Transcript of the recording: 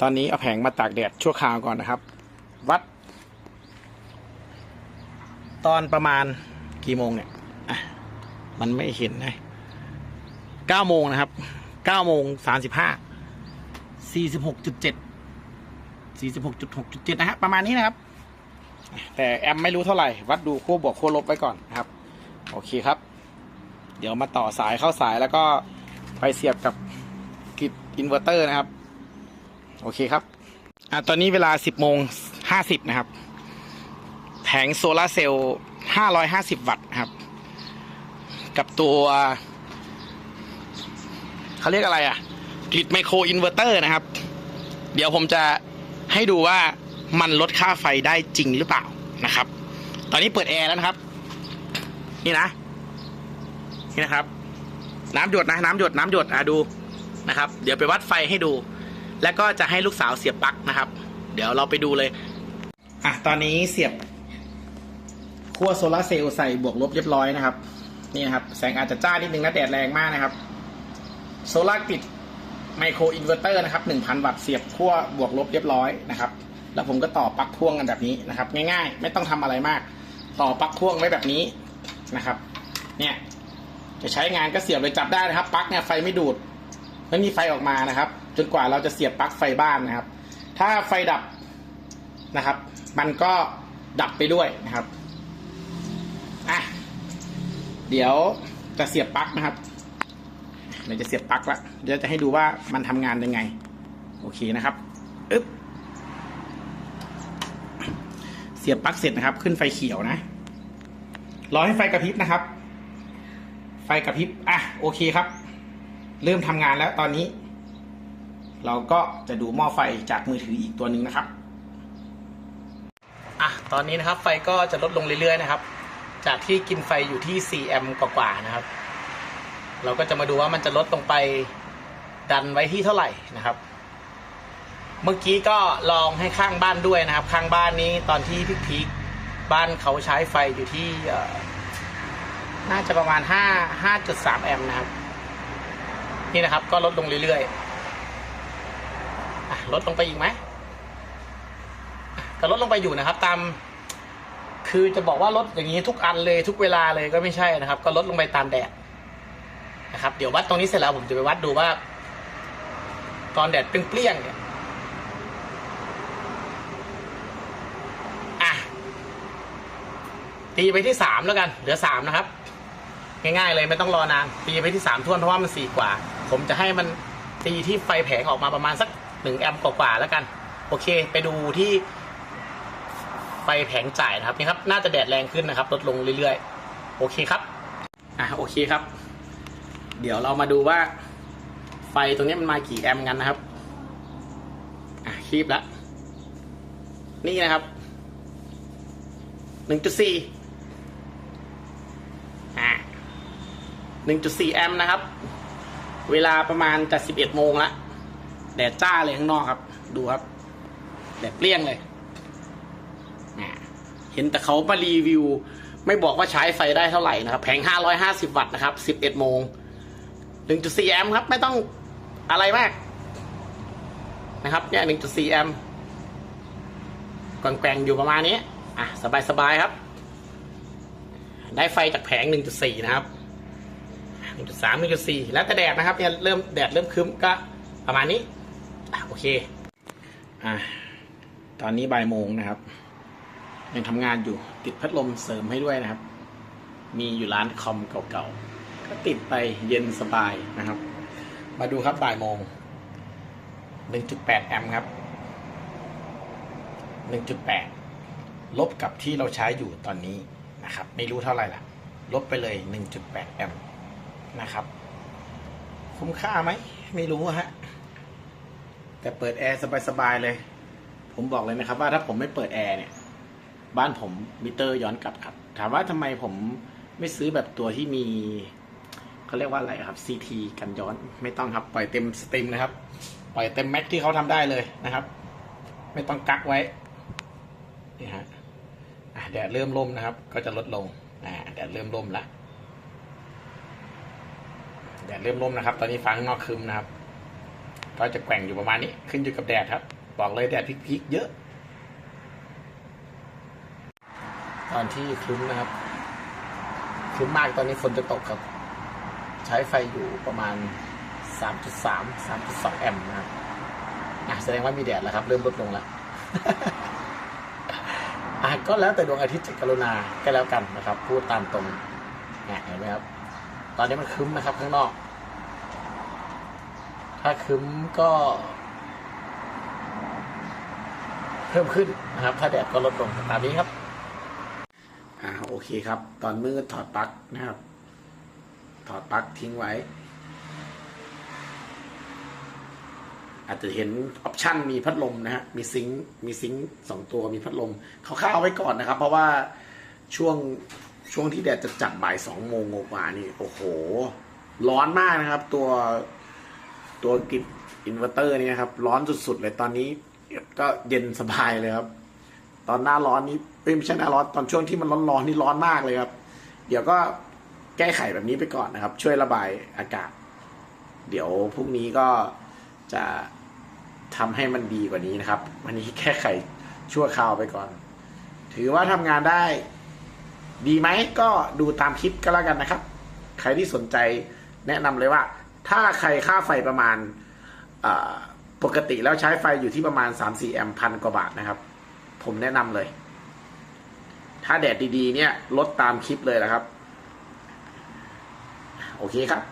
ตอนนี้เอาแผงมาตากแดดชั่วคราวก่อนนะครับ วัด ตอนประมาณกี่โมงเนี่ยมันไม่เห็นนะเก้าโมงนะครับเก้าโมงสามสิบห้าสี่สิบหกจุดเจ็ดสี่สิบหกจุดหกจุดเจ็ดนะฮะประมาณนี้นะครับ แต่แอมไม่รู้เท่าไหร่ วัดดูขั้วบวกขั้วลบไว้ก่อนนะครับ โอเคครับ เดี๋ยวมาต่อสายเข้าสายแล้วก็ไปเสียบกับกิดอินเวอร์เตอร์นะครับ โอเคครับอะตอนนี้เวลา 10โมง50 นะครับ แผงโซลาร์เซลล์ 550 วัตต์ครับ กับตัว เขาเรียกอะไรอะกริดไมโครอินเวอร์เตอร์นะครับ เดี๋ยวผมจะให้ดูว่ามันลดค่าไฟได้จริงหรือเปล่านะครับ ตอนนี้เปิดแอร์แล้วนะครับ นี่นะ นี่นะครับ น้ำหยดนะ น้ำหยดน้ำหยดอะดูนะครับ เดี๋ยวไปวัดไฟให้ดู แล้วก็จะให้ลูกสาวเสียบปลั๊กนะครับ เดี๋ยวเราไปดูเลย อะตอนนี้เสียบขั้วโซลาร์เซลล์ใส่บวกลบเรียบร้อยนะครับ นี่นะครับ แสงอาจจะจ้านิดนึงนะแดดแรงมากนะครับ โซลาร์ติดไมโครอินเวอร์เตอร์นะครับ 1,000 วัตต์เสียบขั้วบวกลบเรียบร้อยนะครับ แล้วผมก็ต่อปลั๊กพ่วงกันแบบนี้นะครับ ง่ายๆ ไม่ต้องทำอะไรมาก ต่อปลั๊กพ่วงไว้แบบนี้นะครับ เนี่ย จะใช้งานก็เสียบเลยจับได้นะครับ ปลั๊กเนี่ยไฟไม่ดูด ไม่มีไฟออกมานะครับ จนกว่าเราจะเสียบปลั๊กไฟบ้านนะครับ ถ้าไฟดับนะครับ มันก็ดับไปด้วยนะครับอะเดี๋ยวจะเสียบปลั๊กนะครับเดี๋ยวจะเสียบปลั๊กละเดี๋ยวจะให้ดูว่ามันทำงานยังไง โอเคนะครับอึ๊บเสียบปลั๊กเสร็จนะครับ ขึ้นไฟเขียวนะรอให้ไฟกระพริบนะครับ ไฟกระพริบอะโอเคครับ เริ่มทำงานแล้วตอนนี้ เราก็จะดูหม้อไฟจากมือถืออีกตัวหนึ่งนะครับอะตอนนี้นะครับไฟก็จะลดลงเรื่อยๆนะครับ จากที่กินไฟอยู่ที่ 4 แอมป์กว่าๆนะครับ เราก็จะมาดูว่ามันจะลดลงไปดันไว้ที่เท่าไหร่นะครับ เมื่อกี้ก็ลองให้ข้างบ้านด้วยนะครับ ข้างบ้านนี้ตอนที่พีคๆบ้านเขาใช้ไฟอยู่ที่น่าจะประมาณห้าห้าจุดสามแอมป์นะครับ นี่นะครับก็ลดลงเรื่อยๆ ลดลงไปอีกไหมอะก็ลดลงไปอยู่นะครับ ตาม คือจะบอกว่าลดอย่างนี้ทุกอันเลยทุกเวลาเลยก็ไม่ใช่นะครับ ก็ลดลงไปตามแดดนะครับ เดี๋ยววัดตรงนี้เสร็จแล้วผมจะไปวัดดูว่า ตอนแดดเปรี้ยงๆเนี่ยอะตีไปที่สามแล้วกัน เหลือสามนะครับ ง่ายๆเลยไม่ต้องรอนาน ตีไปที่สามท่วนเพราะว่ามันสี่กว่า ผมจะให้มันตีที่ไฟแผงออกมาประมาณสัก หนึ่งแอมป์กว่าๆแล้วกัน โอเค ไปดูที่ไฟแผงจ่ายนะครับนี่ครับ น่าจะแดดแรงขึ้นนะครับ ลดลงเรื่อยๆ โอเคครับ อะโอเคครับ เดี๋ยวเรามาดูว่า ไฟตรงนี้มันมากี่แอมป์กันนะครับ อะคีบแล้วนี่นะครับหนึ่งจุดสี่อ่า1.4 แอมป์นะครับ เวลาประมาณจะ11โมงละ แดดจ้าเลยข้างนอกครับ ดูครับ แดดเปรี้ยงเลย เห็นแต่เขามารีวิว ไม่บอกว่าใช้ไฟได้เท่าไหร่นะครับ แผง 550 วัตต์นะครับ 11 โมง 1.4 แอมป์ครับ ไม่ต้องอะไรมาก นะครับ เนี่ย 1.4 แอมป์กแกว่งๆอยู่ประมาณนี้ อะ สบายๆครับ ได้ไฟจากแผง 1.4 นะครับ1.3 1.4 แล้วแต่แดดนะครับเนี่ยเริ่มแดดเริ่มคึ้มก็ประมาณนี้ โอเค อะ ตอนนี้บ่ายโมงนะครับ ยังทำงานอยู่ติดพัดลมเสริมให้ด้วยนะครับ มีอยู่ร้านคอมเก่าๆ ก็ติดไปเย็นสบายนะครับ มาดูครับบ่ายโมง 1.8 แอมป์ครับ 1.8 ลบกับที่เราใช้อยู่ตอนนี้นะครับ ไม่รู้เท่าไหร่ละลบไปเลย 1.8 แอมป์นะครับ คุ้มค่าไหม ไม่รู้ฮะ แต่เปิดแอร์สบายๆเลย ผมบอกเลยนะครับ ว่าถ้าผมไม่เปิดแอร์เนี่ย บ้านผมมิเตอร์ย้อนกลับครับ ถามว่าทำไมผมไม่ซื้อแบบตัวที่มีเขาเรียกว่าอะไรครับ CT กันย้อนไม่ต้องครับ ปล่อยเต็มสตรีมนะครับ ปล่อยเต็มแม็กที่เขาทำได้เลยนะครับ ไม่ต้องกักไว้นี่ฮะแดดเริ่มร่มนะครับ ก็จะลดลงอ่าแดดเริ่มร่มละแดดเริ่มร่มนะครับ ตอนนี้ฟ้าข้างนอกครึมนะครับ ก็จะแกว่งอยู่ประมาณนี้ ขึ้นอยู่กับแดดครับ บอกเลยแดดพริกๆเยอะ ตอนที่คลึ้มนะครับคลึ้มมากตอนนี้ฝนจะตกครับ ใช้ไฟอยู่ประมาณ 3.3 3.2 แอมป์นะครับแสดงว่ามีแดดแล้วครับ เริ่มลดลงแล้วอะก็แล้วแต่ดวงอาทิตย์จะกรุณาก็แล้วกันนะครับ พูดตามตรงเห็นไหมครับ ตอนนี้มันคึ้มนะครับข้างนอก ถ้าคึ้มก็ เพิ่มขึ้นนะครับ ถ้าแดดก็ลดลงตามนี้ครับ อ่าโอเคครับ ตอนมืดถอดปลั๊กนะครับ ถอดปลั๊กทิ้งไว้ อาจจะเห็นออปชั่นมีพัดลมนะฮะมีซิงค์มีซิงค์สองตัวมีพัดลมเขาข้าวไว้ก่อนนะครับ เพราะว่าช่วงช่วงที่แดดจะจัดบ่ายสองโมงกว่านี่โอ้โห ร้อนมากนะครับ ตัว ตัวกิจอินเวอร์เตอร์นี่นะครับ ร้อนสุดๆเลยตอนนี้ก็เย็นสบายเลยครับ ตอนหน้าร้อนนี้ไม่ใช่หน้าร้อนตอนช่วงที่มันร้อนๆนี่ร้อนมากเลยครับ เดี๋ยวก็แก้ไขแบบนี้ไปก่อนนะครับ ช่วยระบายอากาศ เดี๋ยวพรุ่งนี้ก็จะทำให้มันดีกว่านี้นะครับ วันนี้แก้ไขชั่วคราวไปก่อน ถือว่าทำงานได้ ดีไหมก็ดูตามคลิปก็แล้วกันนะครับ ใครที่สนใจแนะนำเลยว่า ถ้าใครค่าไฟประมาณปกติแล้วใช้ไฟอยู่ที่ประมาณ 3-4 แอมป์พันกว่าบาทนะครับ ผมแนะนำเลย ถ้าแดดดีๆ เนี่ยลดตามคลิปเลยนะครับ โอเคครับ